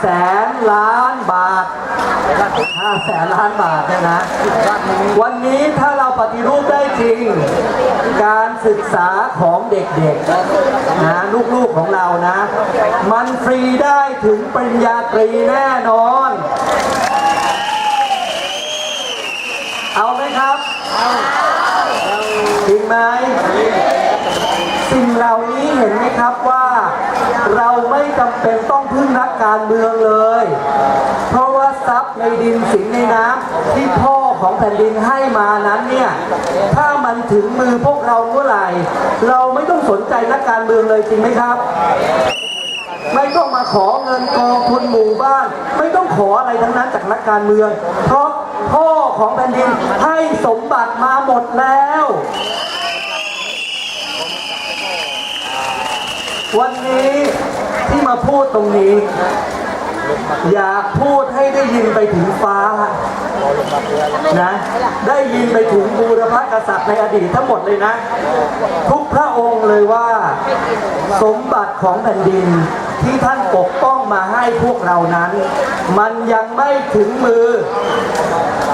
แสนล้านบาทห้าแสนล้านบาทเนี่ยนะ วันนี้ถ้าเราปฏิรูปได้จริง การศึกษาของเด็กๆนะลูกๆของเรานะ มันฟรีได้ถึงปริญญาตรีแน่นอน เอาไหมครับ จริงไหมสิ่งเหล่านี้เห็นไหมครับว่า เราไม่จำเป็นต้องพึ่งนักการเมืองเลย เพราะว่าทรัพย์ในดินสิงในน้ำที่พ่อของแผ่นดินให้มานั้นเนี่ย ถ้ามันถึงมือพวกเราเมื่อไหร่ เราไม่ต้องสนใจนักการเมืองเลยจริงไหมครับ ไม่ต้องมาขอเงินกองทุนหมู่บ้าน ไม่ต้องขออะไรทั้งนั้นจากนักการเมือง เพราะพ่อของแผ่นดินให้สมบัติมาหมดแล้ว วันนี้ที่มาพูดตรงนี้ อยากพูดให้ได้ยินไปถึงฟ้า นะ ได้ยินไปถึงบูรพกษัตริย์ในอดีตทั้งหมดเลยนะ ทุกพระองค์เลยว่า สมบัติของแผ่นดินที่ท่านปกป้องมาให้พวกเรานั้น มันยังไม่ถึงมือ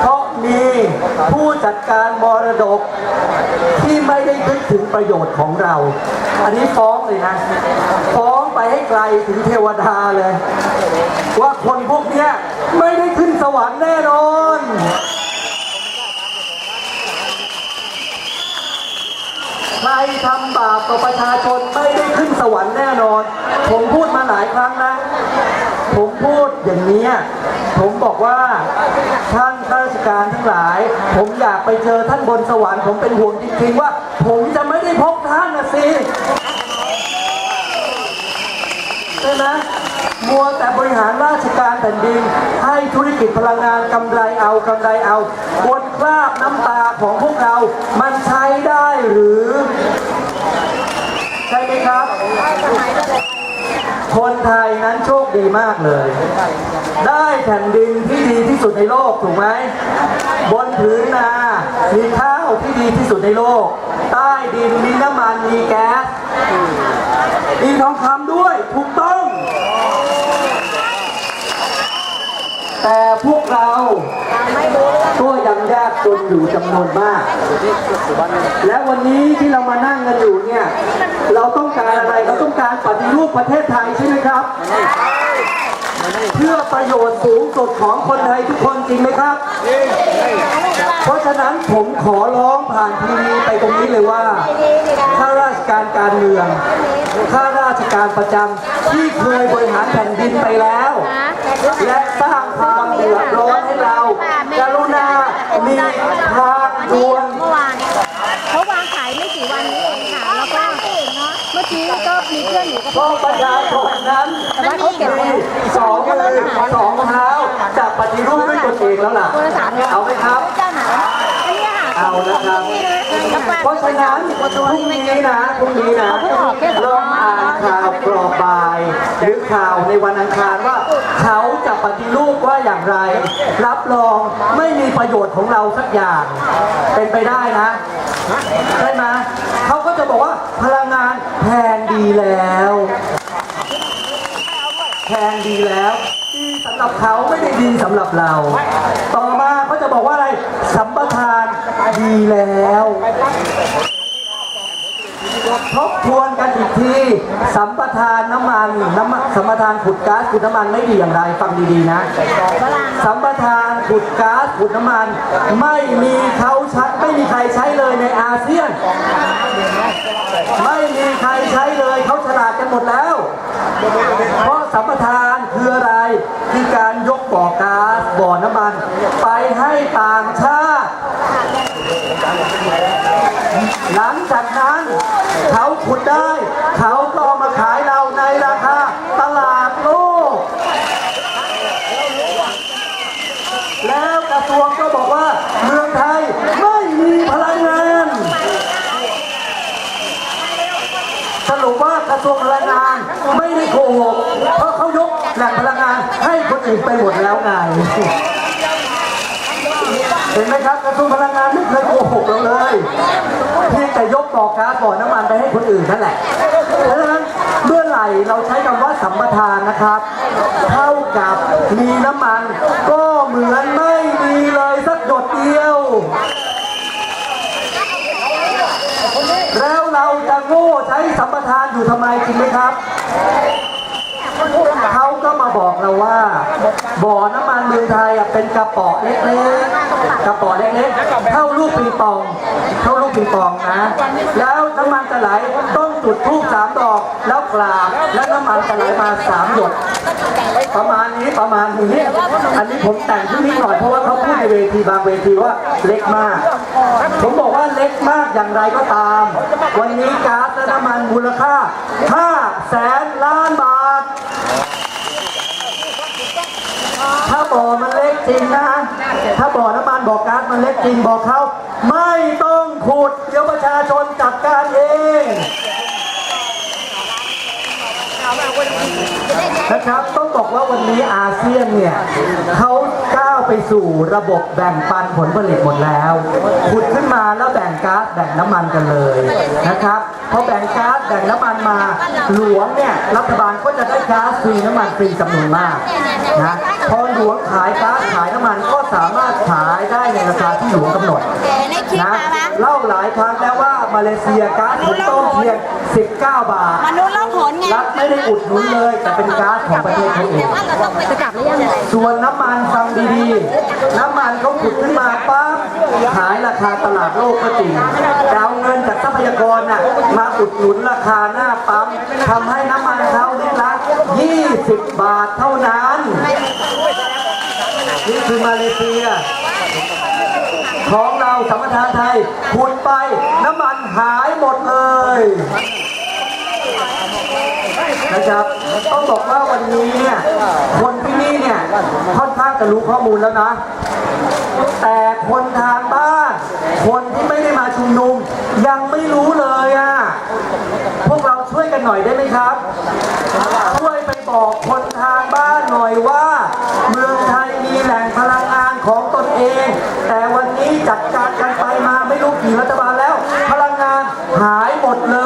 เพราะมีผู้จัดการมรดกที่ไม่ ถึงประโยชน์ของเรา อันนี้ฟ้องเลยนะ ฟ้องไปให้ไกลถึงเทวดาเลย ว่าคนพวกเนี้ยไม่ได้ขึ้นสวรรค์แน่นอนใครทำบาปต่อประชาชนไม่ได้ขึ้นสวรรค์แน่นอน ผมพูดมาหลายครั้งนะ ผมพูดอย่างนี้ ผมบอกว่าท่านข้าราชการทั้งหลาย ผมอยากไปเจอท่านบนสวรรค์ผมเป็นห่วงจริงๆว่า ผมจะไม่ได้พบท่านนะสิใช่ไหมมัวแต่บริหารราชการแผ่นดิน ให้ธุรกิจพลังงานกำไรเอากำไรเอาบนคราบน้ำตาของพวกเรา มันใช้ได้หรือ ใช่ไหมครับ คนไทยนั้นโชคดีมากเลย ได้แผ่นดินที่ดีที่สุดในโลกถูกไหมบนผืนนา มีข้าวที่ดีที่สุดในโลก ใต้ดินมีน้ำมันมีแก๊สมีทองคำด้วยถูกต้อง แต่พวกเรา อยู่จำนวนมาก และวันนี้ที่เรามานั่งกันอยู่เนี่ย เราต้องการอะไรเราต้องการปฏิรูปประเทศไทยใช่ไหมครับ เพื่อประโยชน์สูงสุดของคนไทยทุกคนจริงไหมครับ เพราะฉะนั้นผมขอร้องผ่านทีวีไปตรงนี้เลยว่าข้าราชการการเมืองข้าราชการประจำที่เคยบริหารแผ่นดินไปแล้ว และสร้างความเดือดร้อนให้เรากรุณา มีทางด่วน เมื่อวานเขาวางขายไม่กี่วันนี้เองค่ะ แล้วก็เมื่อกี้ก็มี เพื่อนหนูก็เพราะประชาชนนั้นมีสองมือสองเท้าจะปฏิรูปด้วยตนเองแล้วล่ะโทรศัพท์เอาไหมครับเจ้าหนาอันนี้ค่ะเอานะครับ เพราะฉะนั้นพรุ่งนี้นะพรุ่งนี้นะลองอ่านข่าวกรอบบาย หรือข่าวในวันอังคารว่า เขาจะปฏิรูปว่าอย่างไร รับรองไม่มีประโยชน์ของเราสักอย่าง เป็นไปได้นะใช่ไหมเขาก็จะบอกว่าพลังงานแพงดีแล้วแพงดีแล้ว สำหรับเขาไม่ได้ดีสำหรับเรา ต่อมาเขาจะบอกว่าอะไรสัมปทานดีแล้วทบทวนกันอีกทีสัมปทานน้ำมันน้ำมันสัมปทานขุดก๊าซขุดน้ำมันไม่ดีอย่างไรฟังดีๆนะ สัมปทานขุดก๊าซขุดน้ำมัน ไม่มีเขาใช้ไม่มีใครใช้เลยในอาเซียน ไม่มีใครใช้เลยเขาฉลาดกันหมดแล้ว เพราะสัมปทานคืออะไรคือการยกบ่อก๊าซบ่อน้ำมัน ไปให้ต่างชาติ หลังจากนั้นเขาขุดได้ เขาก็เอามาขายเราในราคาตลาดโลก แล้วกระทรวงก็บอกว่าเมืองไทยไม่มีพลังงานสรุปว่ากระทรวงพลังงาน ไม่ได้โกหกเพราะเขายกแหล่งพลังงานให้คนอื่นไปหมดแล้วไงเห็นไหมครับกระทรวงพลังงานไม่เคยโกหกเราเลยเพียงแต่ยกบ่อก๊าซบ่อน้ำมันไปให้คนอื่นนั่นแหละเพราะฉะนั้นเมื่อไหร่เราใช้คำว่าสัมปทานนะครับ เท่ากับมีน้ำมันก็เหมือนไม่มีเลยสักหยดเดียว แล้วเราจะโง่ใช้สัมปทาน อยู่ทำไมจริงไหมครับ เขาก็มาบอกเราว่า บ่อน้ำมันเมืองไทยอะเป็นกระป๋อเล็กๆกระป๋อเล็กๆเลูกปิงปองเท่าลูกปิงปองนะ แล้วน้ำมันจะไหลต้องจุดธูปสามดอกแล้วกราบแล้วน้ำมันจะไหลมาสามหยดประมาณนี้ประมาณนี้ อันนี้ผมแต่งขึ้นนิดหน่อยเพราะว่าเขาพูดในเวทีบางเวทีว่าเล็กมาก ผมบอกว่าเล็กมากอย่างไรก็ตาม วันนี้ก๊าซและน้ำมันมูลค่า5แสนล้านบาท บ่อมันเล็กจริงนะถ้าบ่อน้ำมันบ่อก๊าซมันเล็กจริงบอกเขาไม่ต้องขุดเดี๋ยวประชาชนจัดการเองนะครับต้องบอกว่าวันนี้อาเซียนเนี่ยเขาก้าวไปสู่ระบบแบ่งปันผลผลิตหมดแล้วขุดขึ้นมาแล้วแบ่งก๊าซแบ่งน้ำมันกันเลยนะครับพอแบ่งก๊าซแบ่งน้ำมันมาหลวงเนี่ยรัฐบาลก็จะได้ก๊าซฟรีน้ำมันฟรีจำนวนมากนะ พอหลวงขายก๊าซขายน้ำมันก็สามารถขายได้ในราคาที่หลวงกำหนดในคลิปนะมาปะเล่าหลายครั้งแล้วว่ามาเลเซียก๊าซหุงต้มเพียง 19 บาทมนุษย์ล่องหนไงรัฐไม่ได้อุดหนุนเลย แต่เป็นก๊าซของประเทศเขาเองจะกลับหรือยังส่วนน้ำมันฟังดีๆ น้ำมันเขาขุดขึ้นมาปั๊บขายราคาตลาดโลกก็จริงแต่เอาเงินจากทรัพยากรน่ะมาอุดหนุนราคาหน้าปั๊มทำให้น้ำมันเขาลิตรละ 20 บาทเท่านั้น นี่คือมาเลเซีย ของเราสัมปทานไทยขุดไปน้ำมันหายหมดเลยนะครับต้องบอกว่าวันนี้เนี่ยคนที่นี่เนี่ยค่อนข้างจะรู้ข้อมูลแล้วนะ แต่คนทางบ้าน คนที่ไม่ได้มาชุมนุม ยังไม่รู้เลยอะ พวกเราช่วยกันหน่อยได้ไหมครับ ช่วยไปบอกคนทางบ้านหน่อยว่า เมืองไทยมีแหล่งพลังงานของตนเอง แต่วันนี้จัดการกันไปมาไม่รู้กี่รัฐบาลแล้ว พลังงานหายหมดเลย